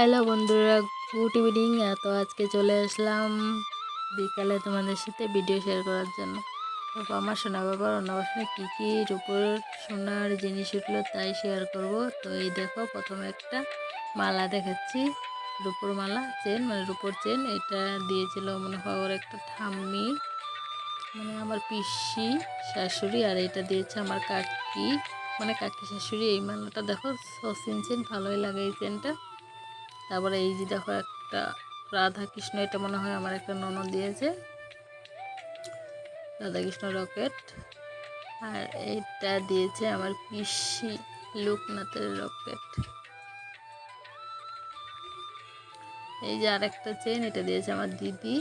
Hello বন্ধুরা, good evening. তো আজকে চলে আসলাম বিকালে তোমাদের সাথে ভিডিও শেয়ার করার জন্য। তো আমার সোনা বাবার অন্নপ্রাশনে কী কী রূপোর সোনার জিনিস উঠল তাই শেয়ার করব। তো এই দেখো, প্রথমে একটা মালা দেখাচ্ছি, রূপোর মালা, চেন মানে রূপোর চেন। এটা দিয়েছিল মনে হয় ওর একটা ঠাম্মি মানে আমার পিসি শাশুড়ি, আর এটা দিয়েছে আমার কাকি মানে কাকি শাশুড়ি। এই মালাটা দেখো সসিন চেন ভালোই লাগে এই চেনটা। তারপরে এই যে দেখো একটা রাধা কৃষ্ণ এটা মনে হয় আমার একটা ননদ দিয়েছে। রাধা কৃষ্ণ রকেট। আর এইটা দিয়েছে আমার পিসি লোকনাথের রকেট। এই যে আর একটা চেন এটা দিয়েছে আমার দিদি।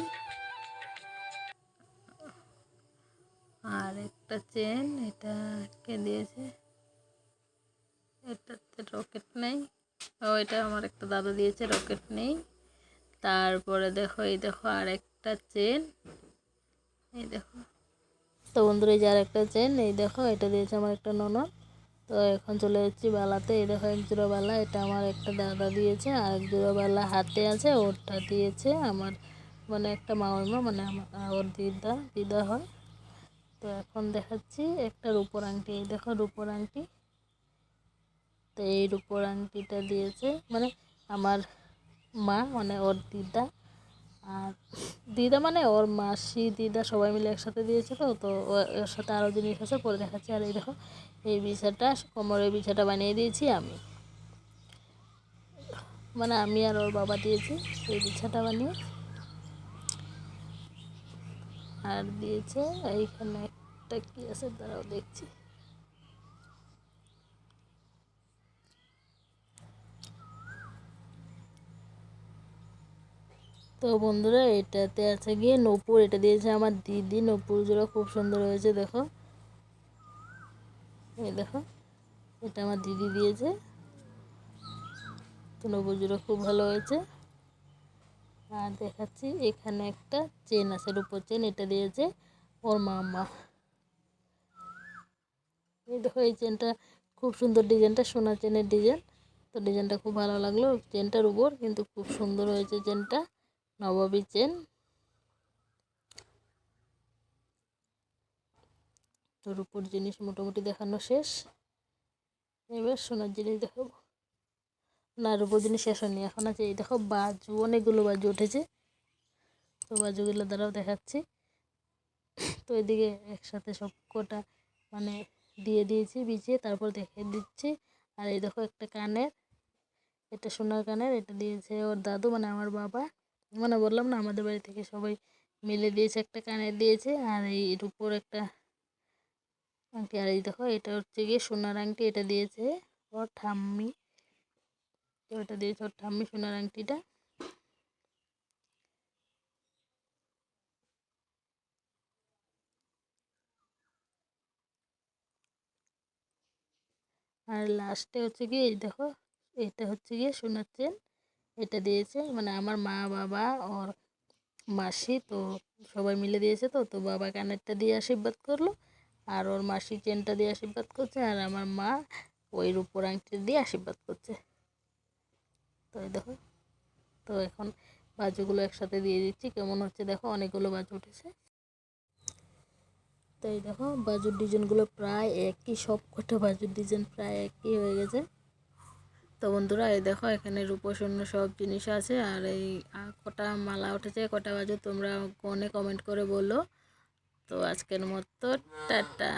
আর একটা চেন এটা কে দিয়েছে? এটাতে রকেট নেই। ও, এটা আমার একটা দাদা দিয়েছে, রকেট নেই। তারপরে দেখো, এই দেখো আর একটা চেন। এই দেখো। তো বন্ধুরা, এই যে আর একটা চেন, এই দেখো, এটা দিয়েছে আমার একটা ননদ। তো এখন চলে যাচ্ছি বালাতে। এই দেখো, এক জোড়া বালা, এটা আমার একটা দাদা দিয়েছে। আর এক জোড়া বালা হাতে আছে, ওরটা দিয়েছে আমার মানে একটা মামার মানে আমার ওর দিদা দিদা হয়। তো এখন দেখাচ্ছি একটা রূপোর আংটি। এই দেখো, রূপোর আংটি। তো এই রূপোর আংটিটা দিয়েছে। মানে আমার মা মানে ওর দিদা। আর দিদা মানে ওর মাসি, দিদা সবাই মিলে একসাথে দিয়েছে তো তো ওর সাথে আরও জিনিস আছে পরে দেখাচ্ছি। আর এই দেখো, এই বিছাটা কোমরের বিছাটা বানিয়ে দিয়েছি আমি। মানে আমি আর ওর বাবা দিয়েছি এই বিছাটা বানিয়ে। আর দিয়েছে, এইখানে একটা কি আছে তারাও দেখছি। তো বন্ধুরা, এটাতে আছে গিয়ে নপুর, এটা দিয়েছে আমার দিদি। নপুরগুলো খুব সুন্দর হয়েছে, দেখো। এই দেখো, এটা আমার দিদি দিয়েছে। তো নপুরগুলো খুব ভালো হয়েছে। আর দেখাচ্ছি, এখানে একটা চেন আছে, রূপোর চেন, এটা দিয়েছে ওর মামা এই দেখো, এই চেনটা খুব সুন্দর ডিজাইনটা, সোনা চেনের ডিজাইন। তো ডিজাইনটা খুব ভালো লাগল, চেনটার উপর, কিন্তু খুব সুন্দর হয়েছে চেনটা। নবাবী চেন উপর জিনিস মোটামুটি দেখানো শেষ। এবার সোনার জিনিস দেখাবো না, রূপর জিনিস শেষ হয়নি, এখন আছে এই দেখো বাজু, অনেকগুলো বাজু উঠেছে। তো বাজুগুলো দ্বারাও দেখাচ্ছি। তো এদিকে একসাথে সব কটা মানে দিয়ে দিয়েছি বিছিয়ে তারপর দেখে দিচ্ছি। আর এই দেখো একটা কানের, এটা সোনার কানের, এটা দিয়েছে ওর দাদু মানে আমার বাবা। মানে বললাম না, আমাদের বাড়ি থেকে সবাই মিলে দিয়েছে, একটা কানের দিয়েছে, আর এই এর উপর একটা আংটি, আর এই দেখো, এটা হচ্ছে গিয়ে সোনার আংটি, এটা দিয়েছে ওর ঠাম্মি। ওটা দিয়েছে ওর ঠাম্মি সোনার আংটিটা। আর লাস্টে হচ্ছে গিয়ে এই দেখো, এটা হচ্ছে গিয়ে সোনার চেন এটা দিয়েছে। মানে আমার মা, বাবা, ওর মাসি তো সবাই মিলে দিয়েছে তো তো বাবা কানেরটা দিয়ে আশীর্বাদ করল, আর ওর মাসি চেনটা দিয়ে আশীর্বাদ করছে, আর আমার মা ওই রূপোর আংটিটা দিয়ে আশীর্বাদ করছে। তো দেখো, তো এখন বাজুগুলো একসাথে দিয়ে দিচ্ছি, কেমন হচ্ছে দেখো, অনেকগুলো বাজু উঠেছে। তো এই দেখো, বাজুর ডিজাইনগুলো প্রায় একই সব কটা বাজুর ডিজাইন প্রায় একই হয়ে গেছে। তো বন্ধুরা, এই দেখো এখানে রূপসূন্য সব জিনিস আছে, আর এই কটা মালা উঠেছে, কটা বাজু তোমরা কোনে কমেন্ট করে বলো তো আজকের মতো, টাটা।